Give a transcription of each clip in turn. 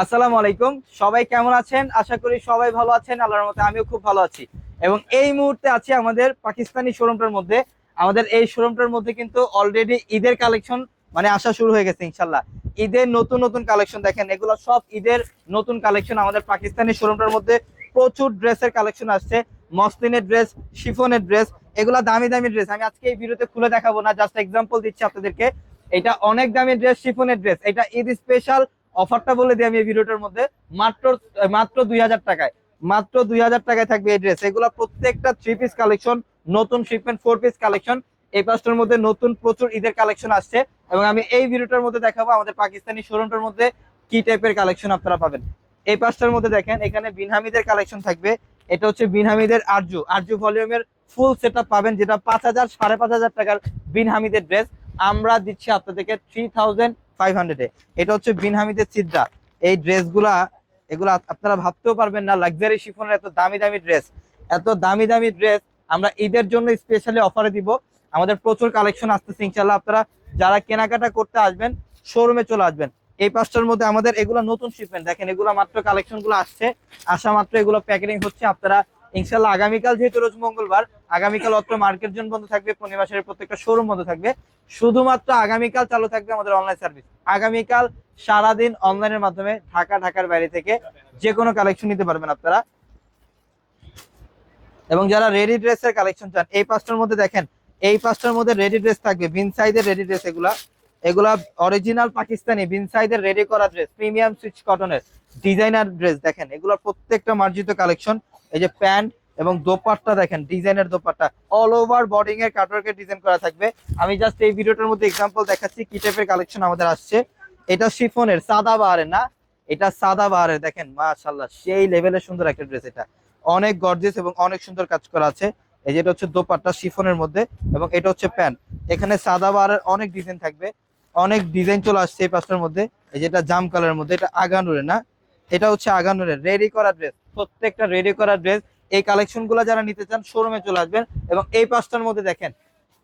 আসসালামু আলাইকুম। সবাই কেমন আছেন? আশা করি সবাই ভালো আছেন। আল্লাহর মতে আমিও খুব ভালো আছি। এবং এই মুহূর্তে আছি আমাদের পাকিস্তানি শোরুমটার মধ্যে। আমাদের এই শোরুমটার মধ্যে কিন্তু অলরেডি ঈদের কালেকশন মানে আসা শুরু হয়ে গেছে ইনশাল্লাহ ঈদের নতুন নতুন কালেকশন দেখেন, এগুলো সব ঈদের নতুন কালেকশন আমাদের পাকিস্তানি শোরুমটার মধ্যে প্রচুর ড্রেসের কালেকশন আসছে। মসলিনের ড্রেস শিফনের ড্রেস এগুলো দামি দামি ড্রেস আমি আজকে এই ভিডিওতে খুলে দেখাবো না জাস্ট এক্সাম্পল দিচ্ছি আপনাদেরকে। এটা অনেক দামি ড্রেস শিফনের ড্রেস এটা ঈদ স্পেশাল অফারটা বলে দিই আমি এই ভিডিওটার মধ্যে, মাত্র মাত্র দুই হাজার টাকায়। মাত্র দুই হাজার টাকায় থাকবে এই ড্রেস এগুলো প্রত্যেকটা থ্রি পিস কালেকশন নতুন শিপমেন্ট ফোর পিস কালেকশন এই পাঁচটার মধ্যে নতুন প্রচুর ঈদের কালেকশন আসছে এবং আমি এই ভিডিওটার মধ্যে দেখাবো আমাদের পাকিস্তানি শোরুমটার মধ্যে কি টাইপের কালেকশন আপনারা পাবেন। এই পাঁচটার মধ্যে দেখেন, এখানে বিনহামিদের কালেকশন থাকবে। এটা হচ্ছে বিনহামিদের আরজু। আরজু ভলিউমের ফুল সেট পাবেন, যেটা পাঁচ হাজার সাড়ে পাঁচ হাজার টাকার বিনহামিদের ড্রেস আমরা দিচ্ছি আপনাদেরকে থ্রি থাউজেন্ড ফাইভ হান্ড্রেডে এটা হচ্ছে বিনহামিদের চিদ্রা এই ড্রেসগুলা, এগুলো আপনারা ভাবতেও পারবেন না লাক্সারি শিফনের এত দামি দামি ড্রেস এত দামি দামি ড্রেস আমরা ঈদের জন্য স্পেশালি অফারে দিব। আমাদের প্রচুর কালেকশন আসতেছে ইনশাল্লাহ আপনারা যারা কেনাকাটা করতে আসবেন শোরুমে চলে আসবেন। এই পাঁচটার মধ্যে আমাদের এগুলো নতুন শিপমেন্ট দেখেন, এগুলো মাত্র কালেকশনগুলো আসছে। আসা মাত্র এগুলো প্যাকেটিং হচ্ছে। আপনারা ইনশাল্লাহ আগামীকাল যেহেতু রোজ মঙ্গলবার, আগামীকাল অত্র মার্কেট জোন বন্ধ থাকবে পূর্ণিমাসের প্রত্যেকটা শোরুম বন্ধ থাকবে। শুধুমাত্র আগামীকাল চালু থাকবে আমাদের অনলাইন সার্ভিস আগামীকাল সারাদিন অনলাইনের মাধ্যমে ঢাকা, ঢাকার বাইরে থেকে যে কোনো কালেকশন নিতে পারবেন আপনারা। এবং যারা রেডি ড্রেসের কালেকশন চান, এই পাঁচটার মধ্যে দেখেন, এই পাঁচটার মধ্যে রেডি ড্রেস থাকবে, বিন সাইজের রেডি ড্রেস এগুলা। এগুলা অরিজিনাল পাকিস্তানি, বিন সাইজের রেডি করা ড্রেস প্রিমিয়াম সুইচ কটনের ডিজাইনার ড্রেস দেখেন এগুলো প্রত্যেকটা মার্জিত কালেকশন এই যে প্যান্ট এবং দোপাট্টা দেখেন, ডিজাইনের দোপাট্টা। অল ওভার বডিং এর কাটওয়ার্কের ডিজাইন করা থাকবে। আমি জাস্ট এই ভিডিওটার মধ্যে এক্সাম্পল দেখাচ্ছি, কি টাইপের কালেকশন আমাদের আসছে। এটা শিফনের, সাদা বাহারের না? এটা সাদা বাহারের, দেখেন মাশাল্লাহ সেই লেভেলের সুন্দর একটা ড্রেস এটা। অনেক গর্জিয়াস এবং অনেক সুন্দর কাজ করা আছে। এই যেটা হচ্ছে দোপাট্টা শিফনের মধ্যে এবং এটা হচ্ছে প্যান্ট। এখানে সাদা বাহারের অনেক ডিজাইন থাকবে। অনেক ডিজাইন চলে আসছে এই পাঁচটার মধ্যে। এই যেটা জাম কালারের মধ্যে, এটা আগানুরের না? এটা হচ্ছে আগানুরের রেডি করা ড্রেস প্রত্যেকটা রেডি করা ড্রেস এই কালেকশনগুলো যারা নিতে চান শোরুমে চলে আসবেন এবং এই পাঁচটার মধ্যে দেখেন,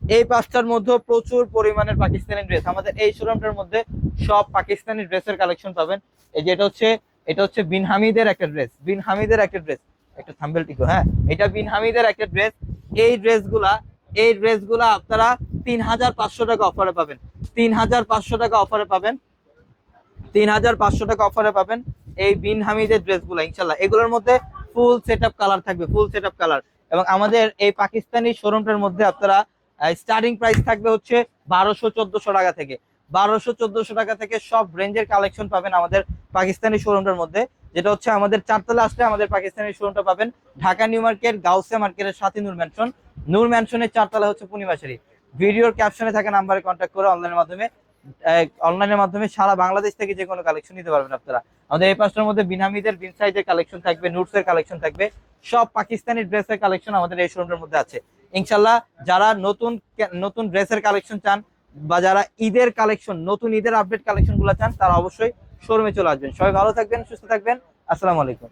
এই পাঁচটার মধ্যে প্রচুর পরিমাণের পাকিস্তানি ড্রেস আমাদের এই শোরুমটার মধ্যে সব পাকিস্তানি ড্রেসের কালেকশন পাবেন। এই যে এটা হচ্ছে এটা হচ্ছে বিন হামিদের একটা ড্রেস বিন হামিদের একটা ড্রেস একটা থাম্বেল টিকো হ্যাঁ? এটা বিন হামিদের একটা ড্রেস এই ড্রেসগুলা এই ড্রেসগুলা আপনারা তিন হাজার পাঁচশো টাকা অফারে পাবেন। তিন হাজার পাঁচশো টাকা অফারে পাবেন। তিন হাজার পাঁচশো টাকা অফারে পাবেন। এই বিন হামিদের ড্রেসগুলো ইনশাল্লাহ এগুলোর মধ্যে ফুল সেট কালার থাকবে, ফুল সেট কালার এবং আমাদের এই পাকিস্তানি শোরুমটার মধ্যে আপনারা স্টার্টিং প্রাইস থাকবে হচ্ছে বারোশো চোদ্দশো টাকা থেকে। বারোশো চোদ্দশো টাকা থেকে সব রেঞ্জের কালেকশন পাবেন আমাদের পাকিস্তানি শোরুমটার মধ্যে। যেটা হচ্ছে আমাদের চারতলা আসলে আমাদের পাকিস্তানি শোরুমটা পাবেন ঢাকা নিউ মার্কেট, গাউসিয়া মার্কেটের সাথে নূর ম্যানশন। নূর ম্যানশনের চারতলা হচ্ছে পূর্ণিমাশারি। ভিডিওর ক্যাপশনে থাকা নাম্বারে কন্ট্যাক্ট করে অনলাইনের মাধ্যমে অনলাইনের মাধ্যমে সারা বাংলাদেশ থেকে যে কোনো কালেকশন নিতে পারবেন আপনারা। আমাদের এই পাঁচটার মধ্যে বিনামিদের, বিন সাইজের কালেকশন থাকবে নুটসের কালেকশন থাকবে। সব পাকিস্তানি ড্রেসের কালেকশন আমাদের এই শোরুমের মধ্যে আছে। ইনশাল্লাহ যারা নতুন নতুন ড্রেসের কালেকশন চান বা যারা ঈদের কালেকশন নতুন ঈদের আপডেট কালেকশনগুলো চান, তারা অবশ্যই শোরুমে চলে আসবেন। সবাই ভালো থাকবেন, সুস্থ থাকবেন। আসসালামু আলাইকুম।